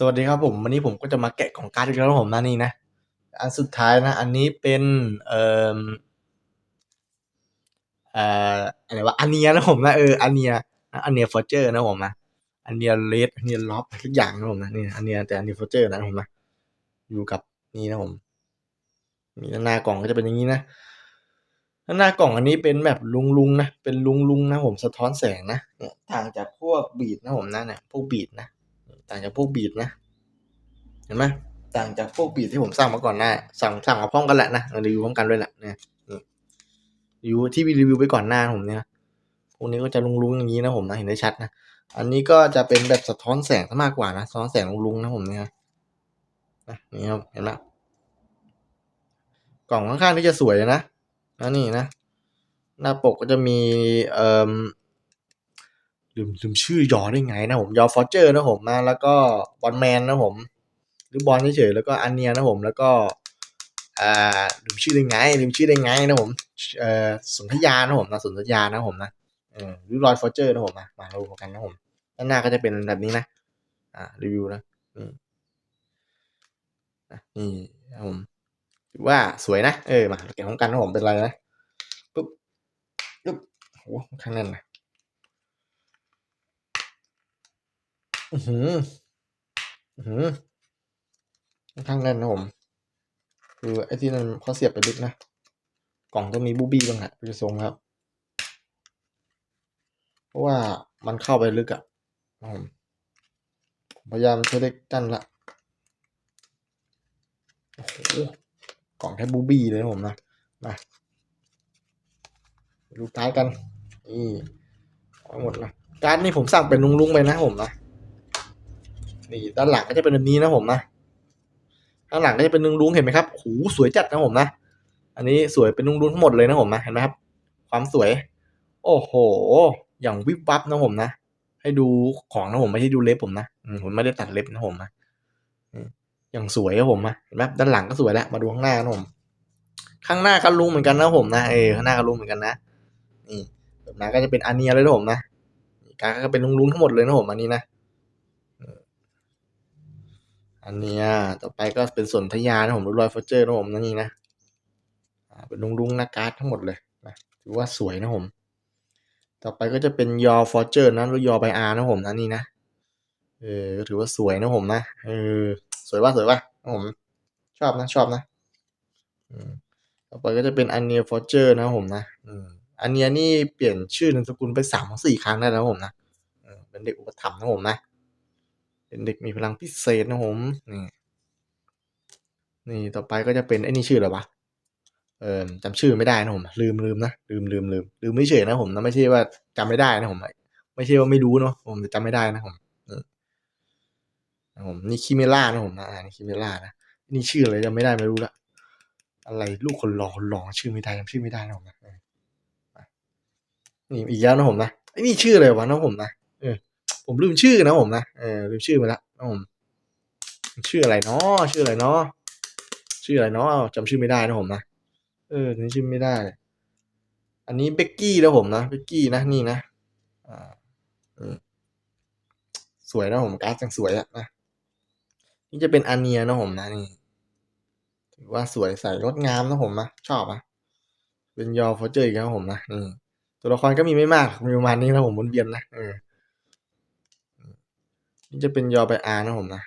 สวัสดีครับผมวันนี้ผมก็จะมาแกะกล่องการ์ดอีกแล้วผมนะนี่นะ อันสุดท้ายนะ อันนี้เป็นเอ่อเอ่ออะไรวะอันเนียนะผมนะเอออันเนียอันเนียฟอร์เจอร์นะผมนะอันเนียเลดอันเนียล็อบทุกอย่างนะผมนะนี่อันเนียแต่อันเนียฟอร์เจอร์นะผมนะอยู่กับนี่นะผมมีหน้ากล่องก็จะเป็นอย่างนี้นะหน้ากล่องอันนี้เป็นแบบลุงลุงๆนะเป็นลุงลุงๆนะผมสะท้อนแสงนะเนี่ยต่างจากพวกบีดนะผมนะเนี่ยพวกบีดนะ ต่างจากพวกบีดนะ เห็นไหมต่างจากพวกบีดที่ผมสั่งมาก่อนหน้า สั่งสั่งมาพร้อมกันแหละนะรีวิวพร้อมกันด้วยแหละเนี่ยนี่รีวิวที่รีวิวไปก่อนหน้าผมเนี่ยพวกนี้ก็จะลุงๆอย่างนี้นะผมนะเห็นได้ชัดนะอันนี้ก็จะเป็นแบบสะท้อนแสงซะมากกว่านะสะท้อนแสงลุงๆนะผมเนี่ยนะนี่ครับเห็นไหมกล่องข้างๆที่จะสวยนะนะนี่นะ หน้าปกก็จะมีเอ่อ ลืมลืมชื่อยอได้ไงนะผมยอฟอเจอร์นะผมนะแล้วก็บอลแมนนะผมหรือบอลเฉยๆแล้วก็อันเนียนะผมแล้วก็อ่าลืมชื่อได้ไงลืมชื่อได้ไงนะผมเอ่อสนธยานะผมนะสนธยานะผมนะเออหรือรอยฟอเจอร์นะผมนะมาดูกันนะผมด้านหน้าก็จะเป็นแบบนี้นะ อ่ารีวิวนะนี่นะนี่นะผมถือว่าสวยนะเออมาเก็บของกันนะผมเป็นไรนะปุ๊บปุ๊บโอ้ข้างนั้นนะ อือหือ อือหือค่อนข้างแน่นนะผม คือไอ้ที่นั่นเขาเสียบไปลึกนะ กล่องต้องมีบูบี้บ้างแหละดูทรงครับ เพราะว่ามันเข้าไปลึกอะนะผมพยายามใช้เล็กกั้นละโอ้โหกล่องแทบบูบี้เลยนะผมนะ มาดูการ์ดกัน นี่หมดนะการนี่ผมสั่งเป็นลุงๆไปนะผมนะ นี่ด้านหลังก็จะเป็นแบบนี้นะผมนะด้านหลังก็จะเป็นลุงๆเห็นไหมครับโหสวยจัดนะผมนะอันนี้สวยเป็นลุงๆทั้งหมดเลยนะผมนะเห็นไหมครับ ความสวย โอ้โห อย่างวิบวับนะผมนะให้ดูของนะผมไม่ใช่ดูเล็บผมนะผมไม่ได้ตัดเล็บนะผมนะอย่างสวยครับผมนะเห็นไหมด้านหลังก็สวยแล้วมาดูข้างหน้านะผมข้างหน้าก็ลุงเหมือนกันนะผมนะเออข้างหน้าก็ลุงเหมือนกันนะนี่แบบนั้นก็จะเป็นอันเนียเลยนะผมนะการก็เป็นลุงๆทั้งหมดเลยนะผมอันนี้นะ อันเนี้ยต่อไปก็เป็นส่วนธยานะผมรอยฟอร์เจอร์นะผมนั่นนี่นะเป็นลุงลุงๆหนาการ์ดทั้งหมดเลยนะถือว่าสวยนะผม ต่อไปก็จะเป็นยอฟอร์เจอร์นะหรือยอไบอาร์นะผมนะนี่นะเออถือว่าสวยนะผมนะเออสวยป่ะสวยป่ะนะผมชอบนะชอบนะต่อไปก็จะเป็นอันเนียฟอร์เจอร์นะผมนะอือันเนียนี่เปลี่ยนชื่อนามสกุลไปสามสี่ครั้งได้แล้วผมนะเป็นเด็กอุปถัมภ์นะผมนะ เป็นเด็กมีพลังพิเศษนะผมนี่นี่ต่อไปก็จะเป็นไอ้นี่ชื่ออะไรวะเออจำชื่อไม่ได้นะผม ลืมลืมนะลืมลืมลืมลืมไม่เฉยนะผมนะไม่ใช่ว่าจำไม่ได้นะผมไม่ใช่ว่าไม่รู้เนาะผมแต่จำไม่ได้นะผมนี่นะผมนี่คิเมล่านะผมนะอ่านี่คิเมล่านะนี่ชื่ออะไรจำไม่ได้ไม่รู้ละอะไรลูกคนหล่อคนหล่อชื่อไม่ได้จำชื่อไม่ได้นะผมนะนี่อีกแล้วนะผมนะไอ้นี่ชื่ออะไรวะนะผมนะ ผมลืมชื่อนะผมนะเออลืมชื่อไปแล้วนะผมชื่ออะไรเนาะชื่ออะไรเนาะชื่ออะไรเนาะจำชื่อไม่ได้นะผมนะเออนี่ชื่อไม่ได้ อันนี้เบกกี้นะผมนะเบกกี้นะนี่นะอ่าอืมสวยนะผมการ์ดจังสวยอะนะนี่จะเป็นอันเนียนะผมนะนี่ถือว่าสวยใส่งดงามนะผมนะชอบอะเป็นยอฟอเจอร์อีกแล้วผมนะนี่ตัวละครก็มีไม่มากมีประมาณนี้นะผมวนเวียนนะเออ จะเป็นยอไปอาร์นะผมนะ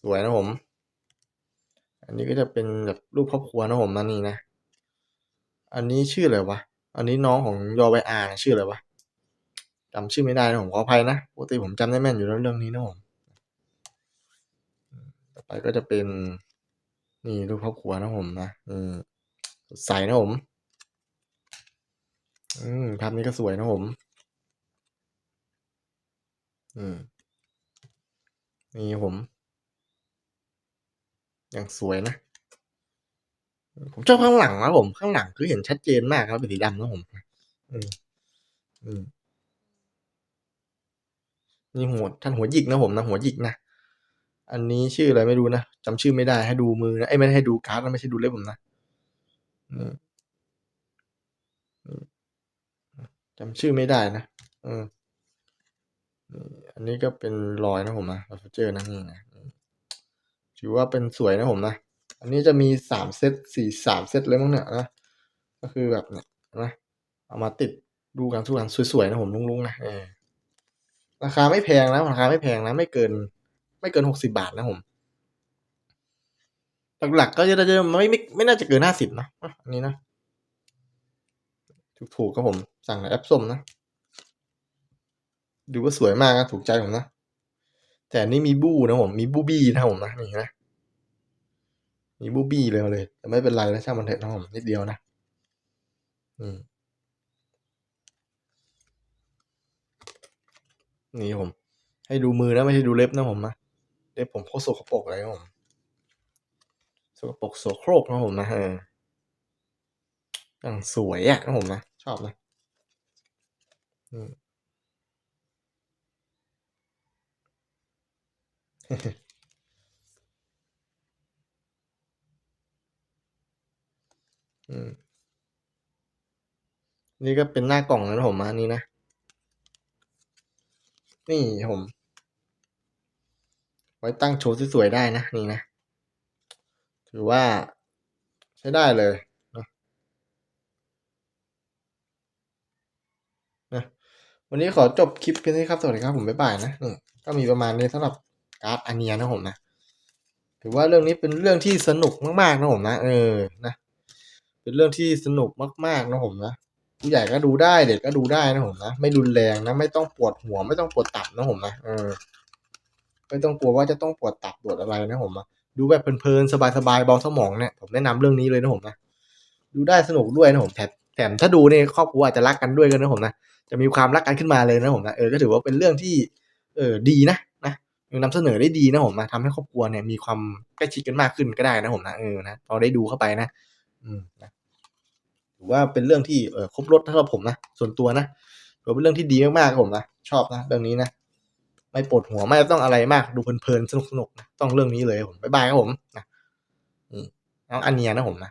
สวยนะผม อันนี้ก็จะเป็นแบบรูปครอบครัวนะผมนะนี่นะ อันนี้ชื่ออะไรวะ อันนี้น้องของยอไปอาร์นะชื่ออะไรวะจำชื่อไม่ได้นะผมขออภัยนะปกติผมจำได้แม่นอยู่แล้วเรื่องนี้นะผม ต่อไปก็จะเป็นนี่รูปครอบครัวนะผมนะอืมใสนะผม อืมภาพนี้ก็สวยนะผม อืมนี่ผม อย่างสวยนะ ผมชอบข้างหลังนะผม ข้างหลังคือเห็นชัดเจนมากครับเป็นสีดำนะผมอืมอืมนี่หัวท่านหัวหยิกนะผมนะหัวหยิกนะอันนี้ชื่ออะไรไม่รู้นะจำชื่อไม่ได้ให้ดูมือนะไอ้ไม่ให้ดูการ์ดนะไม่ใช่ดูเล็บผมนะอืมจำชื่อไม่ได้นะเออนี่ อันนี้ก็เป็นรอยนะผมนะเราเจอนะนี่นะถือว่าเป็นสวยนะผมนะ อันนี้จะมีสามเซตสี่สามเซตเลยมั้งเนี่ยนะ ก็คือแบบเนี่ยนะเอามาติดดูกันทุกกันสวยๆนะผมลุงๆนะอราคาไม่แพงนะราคาไม่แพงนะ ไม่เกิน ไม่เกินหกสิบาทนะผมหลักๆก็จะจะไม่ไม่ไม่น่าจะเกินห้าสิบนะอันนี้นะถูกๆครับผมสั่งในแอปส้มนะ ดูว่าสวยมากนะถูกใจผมนะ แต่นี่มีบู้นะผม มีบูบี้นะผมนะนี่นะมีบูบี้เลยเลยแต่ไม่เป็นไรนะช่างมันเถอะนะผมนิดเดียวนะอืมนี่ผม ให้ดูมือนะไม่ใช่ดูเล็บนะผมนะเล็บผมโคตรสกปรกเลยผมสกปรกโสโครกนะผมนะเอออย่างสวยอะนะผมนะชอบนะอืม อืม นี่ก็เป็นหน้ากล่องนะผมอันนี้นะ นี่ผม ไว้ตั้งโชว์สวยๆได้นะ นี่นะ ถือว่าใช้ได้เลยนะนะวันนี้ขอจบคลิปเพียงเท่านี้ครับ สวัสดีครับผมบ๊ายบายนะนี่ก็มีประมาณนี้สำหรับ การ์ดอันเนียนะผมนะ ถือว่าเรื่องนี้เป็นเรื่องที่สนุกมากๆนะผมนะ เออนะ เป็นเรื่องที่สนุกมากๆนะผมนะผู้ใหญ่ก็ดูได้เด็กก็ดูได้นะผมนะ ไม่รุนแรงนะ ไม่ต้องปวดหัว ไม่ต้องปวดตับนะผมนะเออไม่ต้องกลัวว่าจะต้องปวดตับปวดอะไรนะผมนะดูแบบเพลินๆสบายๆเบาสมองเนี่ยผมแนะนำเรื่องนี้เลยนะผมนะดูได้สนุกด้วยนะผมแถมแถมถ้าดูเนี่ยครอบครัวอาจจะรักกันด้วยกันนะผมนะจะมีความรักกันขึ้นมาเลยนะผมนะเออก็ถือว่าเป็นเรื่องที่เออดีนะ นะนำเสนอได้ดีนะผมนะทำให้ครอบครัวเนี่ยมีความใกล้ชิดกันมากขึ้นก็ได้นะผมนะเออนะพอได้ดูเข้าไปนะ อืมนะถือว่าเป็นเรื่องที่เออครบรถสำหรับผมนะส่วนตัวนะถือเป็นเรื่องที่ดีมากๆครับผมนะชอบนะเรื่องนี้นะไม่ปวดหัวไม่ต้องอะไรมากดูเพลินๆสนุกๆนะต้องเรื่องนี้เลยผมบ๊ายบายครับผมนะอืมน้องอันเนียนะผมนะ